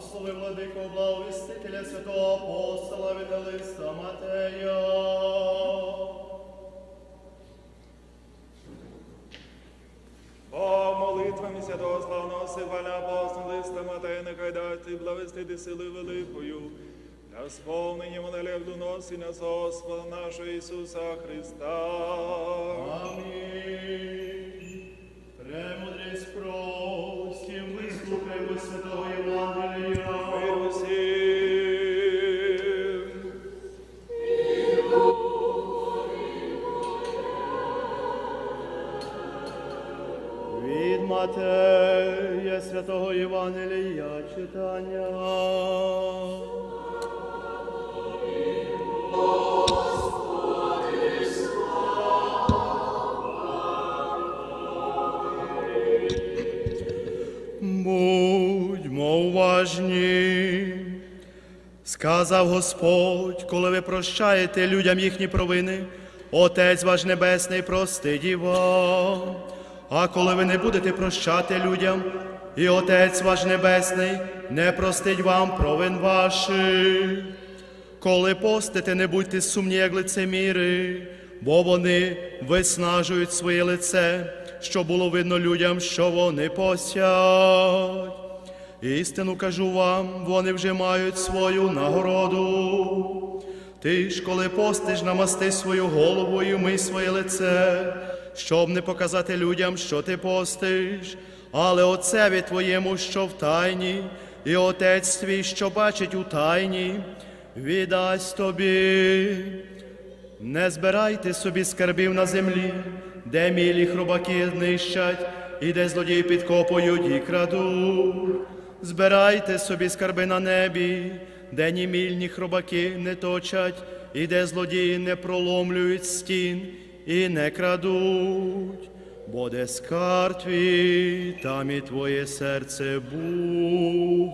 Благослови владико, благовістителя святого апостола Віталиста Матея. О, молитвами святого славного Сиваля апостола листа Матея, нехай дасть благовістити сили великою, для сповнення молелев носі нас Господа нашого Ісуса Христа. Амінь. Святого Євангелія читання. Будьмо уважні. Сказав Господь, коли ви прощаєте людям їхні провини, Отець ваш Небесний простить вам. А коли ви не будете прощати людям, і Отець ваш Небесний не простить вам провин ваших. Коли постите, не будьте сумні, як лицеміри, бо вони виснажують своє лице, щоб було видно людям, що вони постять. Істину кажу вам, вони вже мають свою нагороду. Ти ж, коли постиш, намасти свою голову і вмий своє лице, щоб не показати людям, що ти постиш, але отцеві твоєму, що в тайні, і отець твій, що бачить у тайні, віддасть тобі. Не збирайте собі скарбів на землі, де мілі хробаки нищать, і де злодії підкопують і крадуть. Збирайте собі скарби на небі, де ні мільні хробаки не точать, і де злодії не проломлюють стін і не крадуть. Бо де скарб твій, там і твоє серце буде.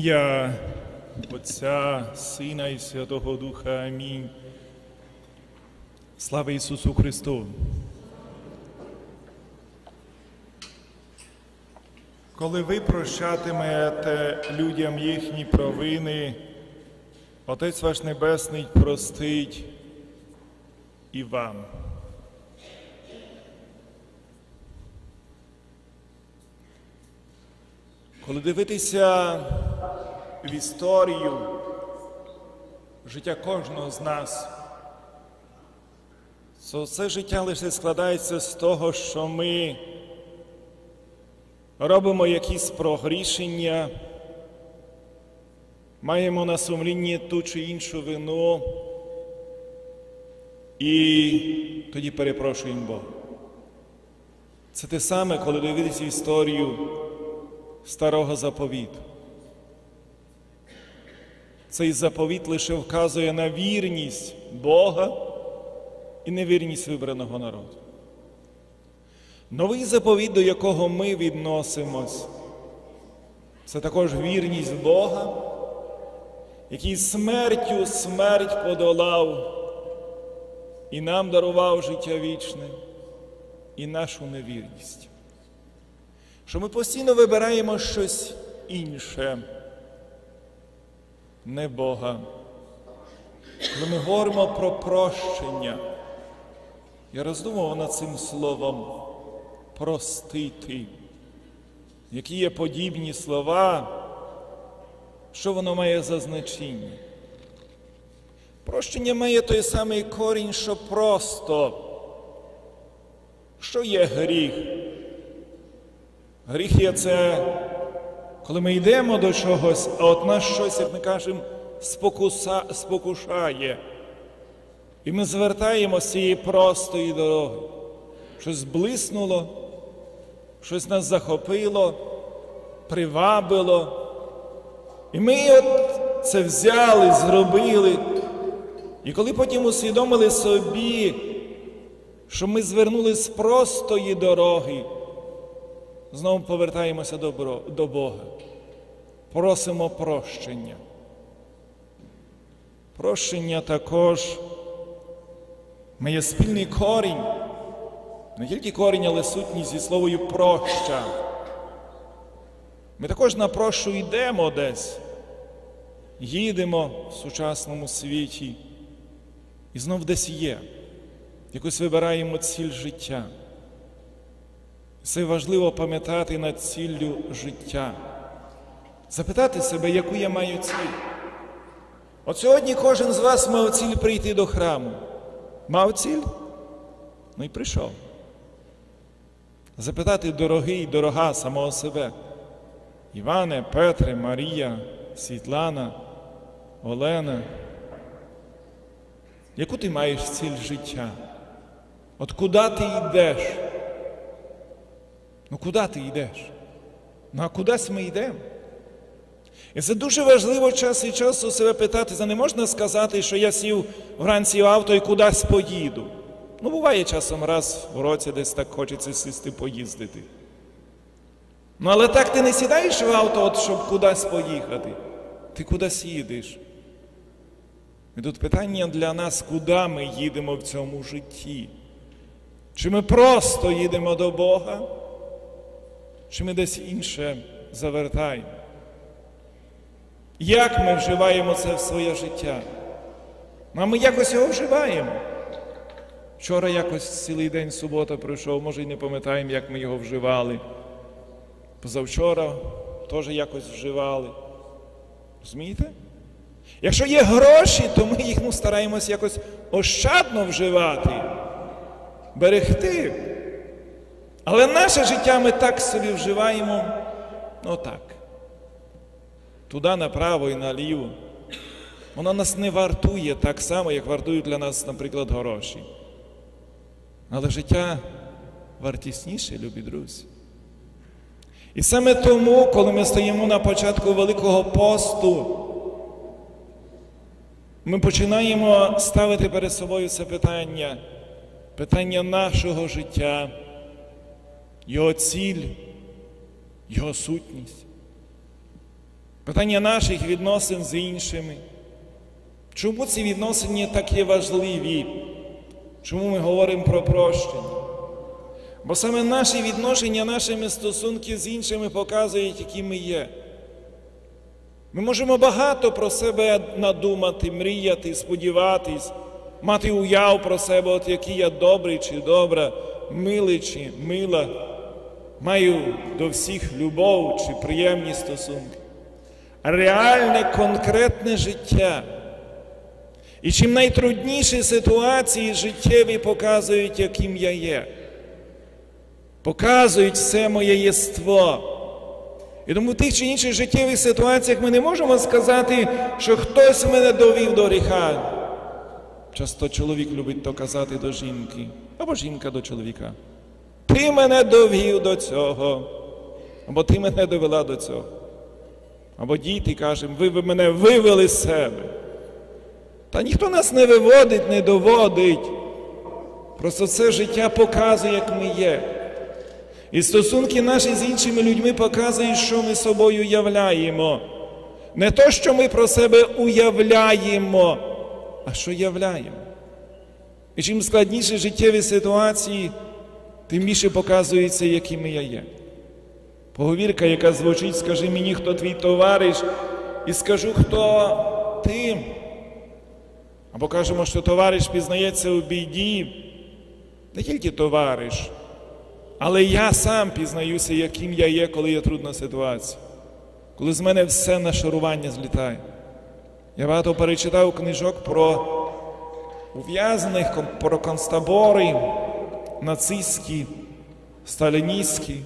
Ім'я Отця, Сина і Святого Духа. Амінь. Слава Ісусу Христу! Коли ви прощатимете людям їхні провини, Отець ваш Небесний простить і вам. Коли дивитися в історію життя кожного з нас, це життя лише складається з того, що ми робимо якісь прогрішення, маємо на сумлінні ту чи іншу вину і тоді перепрошуємо Бога. Це те саме, коли дивитися історію старого заповіту. Цей заповіт лише вказує на вірність Бога і невірність вибраного народу. Новий заповіт, до якого ми відносимось, це також вірність Бога, який смертю смерть подолав і нам дарував життя вічне, і нашу невірність. Що ми постійно вибираємо щось інше, не Бога. Коли ми говоримо про прощення, я роздумував над цим словом простити, які є подібні слова, що воно має за значення. Прощення має той самий корінь, що просто, що є гріх. Гріх є це, коли ми йдемо до чогось, а от нас щось, як ми кажемо, спокуса, спокушає. І ми звертаємо з цієї простої дороги. Щось блиснуло, щось нас захопило, привабило. І ми от це взяли, зробили. І коли потім усвідомили собі, що ми звернули з простої дороги, знову повертаємося до, до Бога. Просимо прощення. Прощення також має спільний корінь, не тільки корінь, але сутність зі словою проща. Ми також на прощу йдемо десь, їдемо в сучасному світі і знов десь є, якось вибираємо ціль життя. Це важливо пам'ятати над ціллю життя, запитати себе, яку я маю ціль. От сьогодні кожен з вас мав ціль прийти до храму. Мав ціль? Ну і прийшов. Запитати дорогий, дорога самого себе. Іване, Петре, Марія, Світлана, Олена. Яку ти маєш ціль життя? От куди ти йдеш? Ну куди ти йдеш? Ну а кудись ми йдемо? І це дуже важливо час від часу себе питати, за не можна сказати, що я сів вранці в авто і кудись поїду. Ну, буває часом раз в році десь так хочеться сісти поїздити. Ну, але так ти не сідаєш в авто, от, щоб кудись поїхати. Ти кудись їдеш. І тут питання для нас, куди ми їдемо в цьому житті? Чи ми просто їдемо до Бога, чи ми десь інше завертаємо? Як ми вживаємо це в своє життя? А ми якось його вживаємо. Вчора якось цілий день субота пройшов, може й не пам'ятаємо, як ми його вживали. Позавчора теж якось вживали. Розумієте? Якщо є гроші, то ми їх ну, стараємось якось ощадно вживати, берегти. Але наше життя ми так собі вживаємо, ну так туди направо і наліво. Воно нас не вартує так само, як вартують для нас, наприклад, гроші. Але життя вартісніше, любі друзі. І саме тому, коли ми стоїмо на початку Великого посту, ми починаємо ставити перед собою це питання, питання нашого життя, його ціль, його сутність питання наших відносин з іншими. Чому ці відносини такі важливі? Чому ми говоримо про прощення? Бо саме наші відношення, наші стосунки з іншими показують, які ми є. Ми можемо багато про себе надумати, мріяти, сподіватись, мати уяв про себе, от який я добрий чи добра, милий чи мила, маю до всіх любов чи приємні стосунки реальне конкретне життя. І чим найтрудніші ситуації життєві показують, яким я є, показують все моє єство. І тому в тих чи інших життєвих ситуаціях ми не можемо сказати, що хтось мене довів до гріха. Часто чоловік любить то казати до жінки, або жінка до чоловіка. Ти мене довів до цього, або ти мене довела до цього. Або діти кажемо, ви мене вивели з себе. Та ніхто нас не виводить, не доводить. Просто це життя показує, як ми є. І стосунки наші з іншими людьми показують, що ми собою являємо. Не то, що ми про себе уявляємо, а що являємо. І чим складніші життєві ситуації, тим більше показується, якими я є. Поговірка, яка звучить, скажи мені, хто твій товариш, і скажу, хто ти. Або кажемо, що товариш пізнається у біді, не тільки товариш, але я сам пізнаюся, яким я є, коли є трудна ситуація, коли з мене все нашарування злітає. Я багато перечитав книжок про ув'язнених, про концтабори, нацистські, сталіністські.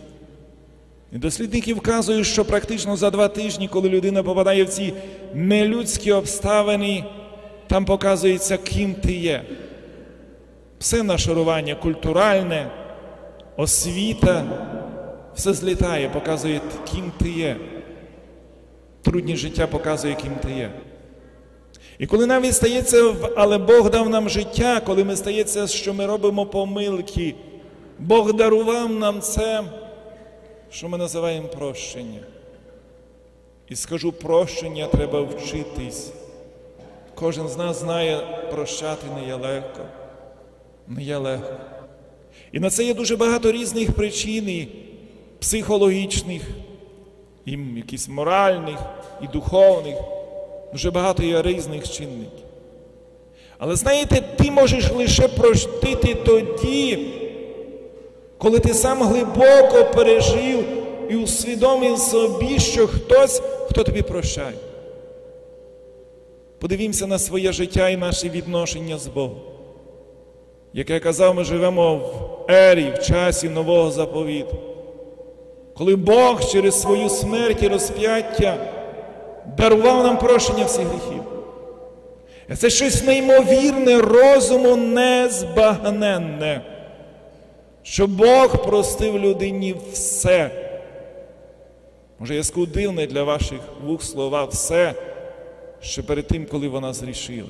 І дослідники вказують, що практично за два тижні, коли людина попадає в ці нелюдські обставини, там показується, ким ти є. Все нашарування культуральне, освіта, все злітає, показує, ким ти є. Трудність життя показує, ким ти є. І коли навіть стається, але Бог дав нам життя, коли ми стається, що ми робимо помилки, Бог дарував нам це, що ми називаємо прощення. І скажу, прощення треба вчитись. Кожен з нас знає, прощати не є легко. Не є легко. І на це є дуже багато різних причин, психологічних, і якісь моральних, і духовних. Дуже багато є різних чинників. Але знаєте, ти можеш лише простити тоді, коли ти сам глибоко пережив і усвідомив собі, що хтось, хто тобі прощає. Подивімося на своє життя і наші відношення з Богом. Як я казав, ми живемо в ері, в часі нового заповіту. Коли Бог через свою смерть і розп'яття дарував нам прощення всіх гріхів. Це щось неймовірне, розуму незбагненне, що Бог простив людині все. Може, я скажу дивне для ваших вух слова все, ще перед тим, коли вона зрішила.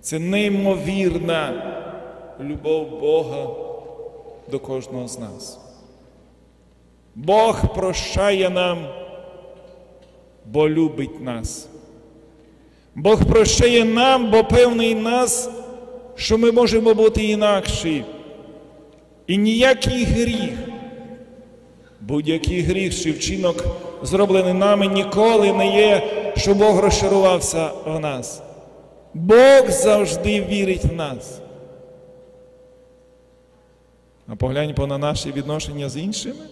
Це неймовірна любов Бога до кожного з нас. Бог прощає нам, бо любить нас. Бог прощає нам, бо певний нас, що ми можемо бути інакші. І ніякий гріх, будь-який гріх чи вчинок, зроблений нами, ніколи не є, що Бог розчарувався в нас. Бог завжди вірить в нас. А погляньмо на наші відношення з іншими.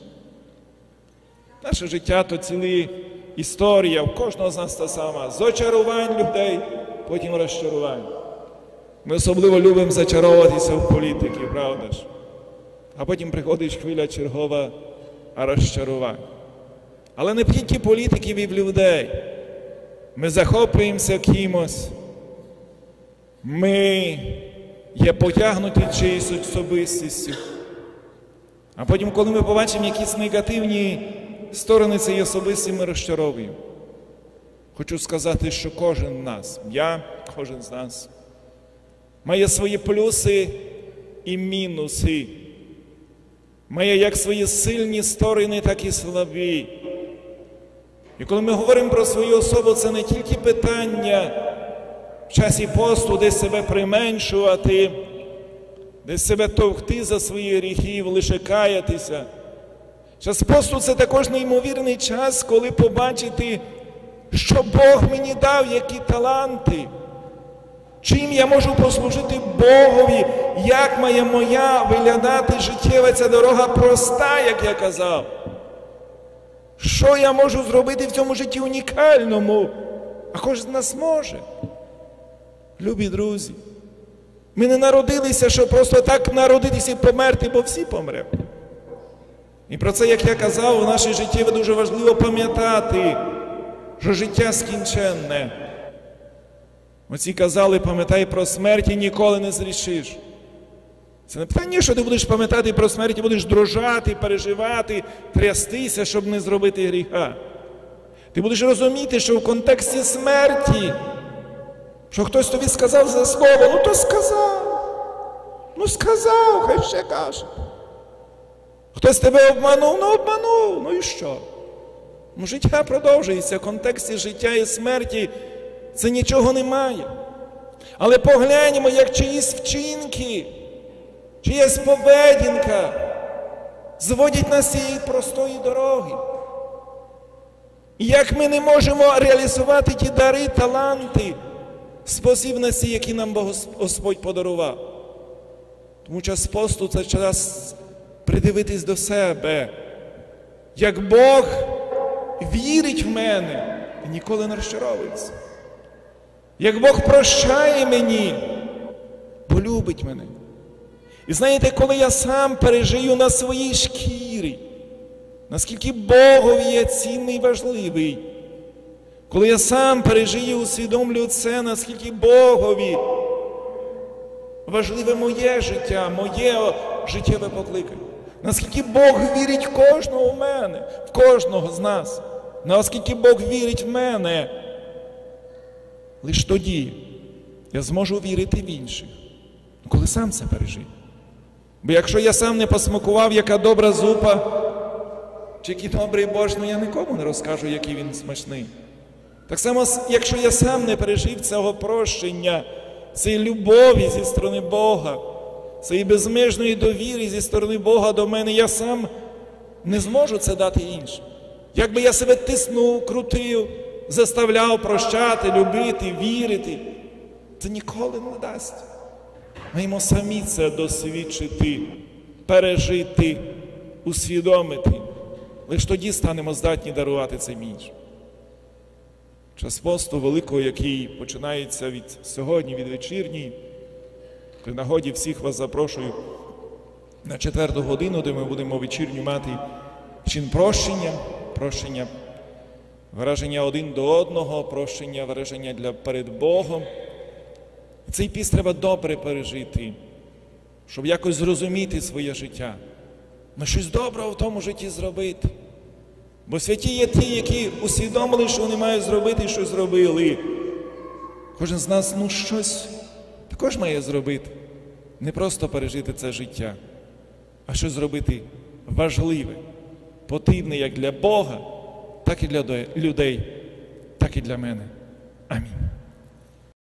Наше життя то ціла історія, у кожного з нас та сама. З очарувань людей, потім розчарувань. Ми особливо любимо зачаровуватися в політики, правда ж? А потім приходить хвиля чергова розчарувань. Але не тільки політиків і в людей. Ми захоплюємося кимось. Ми є потягнуті чиюсь особистістю. А потім, коли ми побачимо якісь негативні сторони цієї особисті, ми розчаровуємо. Хочу сказати, що кожен з нас, я, кожен з нас, має свої плюси і мінуси. Має як свої сильні сторони, так і слабі. І коли ми говоримо про свою особу, це не тільки питання в часі посту десь себе применшувати, десь себе товкти за свої гріхи, лише каятися. Час посту це також неймовірний час, коли побачити, що Бог мені дав, які таланти. Чим я можу послужити Богові, як має моя виглядати життєва ця дорога проста, як я казав. Що я можу зробити в цьому житті унікальному? А кожен з нас може. Любі друзі, ми не народилися, щоб просто так народитися і померти, бо всі помремо. І про це, як я казав, у нашій житті дуже важливо пам'ятати, що життя скінченне. Оці казали, пам'ятай про смерть і ніколи не зрішиш. Це не питання, що ти будеш пам'ятати про смерть і будеш дрожати, переживати, трястися, щоб не зробити гріха. Ти будеш розуміти, що в контексті смерті, що хтось тобі сказав за слово, ну то сказав. Ну сказав, хай ще каже. Хтось тебе обманув, ну обманув, ну і що? Ну, Життя продовжується в контексті життя і смерті це нічого немає. Але погляньмо, як чиїсь вчинки, чиясь поведінка зводять нас цієї простої дороги. І як ми не можемо реалізувати ті дари, таланти, спосібності, які нам Господь подарував. Тому час посту це час придивитись до себе, як Бог вірить в мене і ніколи не розчаровується. Як Бог прощає мені, бо любить мене. І знаєте, коли я сам пережию на своїй шкірі, наскільки Богові є цінний і важливий, коли я сам пережию, усвідомлю це, наскільки Богові важливе моє життя, моє життєве покликання, наскільки Бог вірить в кожного в мене, в кожного з нас, наскільки Бог вірить в мене. Лиш тоді я зможу вірити в інших, коли сам це пережив. Бо якщо я сам не посмакував, яка добра зупа, чи який добрий борщ, ну я нікому не розкажу, який він смачний. Так само, якщо я сам не пережив цього прощення, цієї любові зі сторони Бога, цієї безмежної довіри зі сторони Бога до мене, я сам не зможу це дати іншим. Якби я себе тиснув, крутив, заставляв прощати, любити, вірити, це ніколи не дасть. Маємо самі це досвідчити, пережити, усвідомити. Лише тоді станемо здатні дарувати цим іншим. Час посту великого, який починається від сьогодні, від вечірній. При нагоді всіх вас запрошую на четверту годину, де ми будемо вечірню мати чин прощення, прощення, вираження один до одного, прощення, вираження для перед Богом. Цей піст треба добре пережити, щоб якось зрозуміти своє життя. Ну щось доброго в тому житті зробити. Бо святі є ті, які усвідомили, що вони мають зробити і щось зробили. Кожен з нас ну щось також має зробити. Не просто пережити це життя, а щось зробити важливе, потрібне як для Бога, так і для людей, так і для мене.